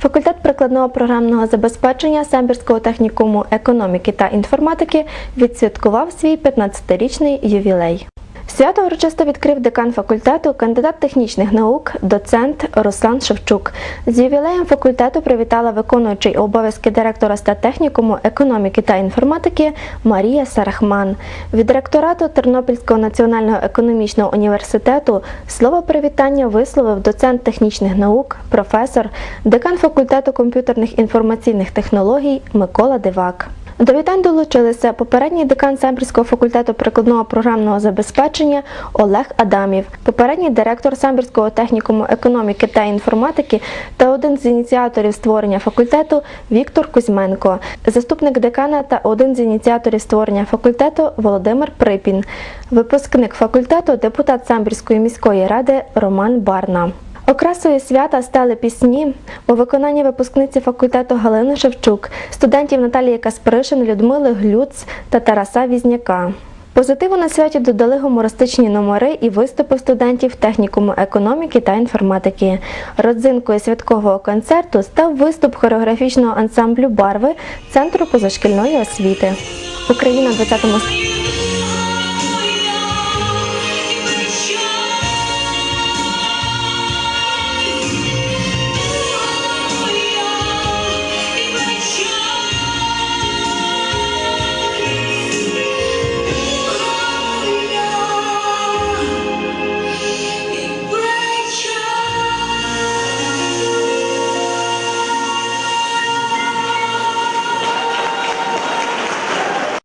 Факультет прикладного програмного забезпечення Сембірського технікуму економіки та інформатики відсвяткував свій 15-річний ювілей. Свято урочисто відкрив декан факультету, кандидат технічних наук, доцент Руслан Шевчук. З ювілеєм факультету привітала виконуючий обов'язки директора статтехнікуму економіки та інформатики Марія Сарахман. Від ректорату Тернопільського національного економічного університету слово привітання висловив доцент технічних наук, професор, декан факультету комп'ютерних інформаційних технологій Микола Дивак. До вітань долучилися попередній декан Самбірського факультету прикладного програмного забезпечення Олег Адамів, попередній директор Самбірського технікуму економіки та інформатики та один з ініціаторів створення факультету Віктор Кузьменко, заступник декана та один з ініціаторів створення факультету Володимир Припін, випускник факультету, депутат Самбірської міської ради Роман Барна. Окрасою свята стали пісні у виконанні випускниці факультету Галини Шевчук, студентів Наталії Каспаришин, Людмили Глюц та Тараса Візняка. Позитиву на святі додали гумористичні номери і виступи студентів технікуму економіки та інформатики. Родзинкою святкового концерту став виступ хореографічного ансамблю Барви Центру позашкільної освіти. Україна в 20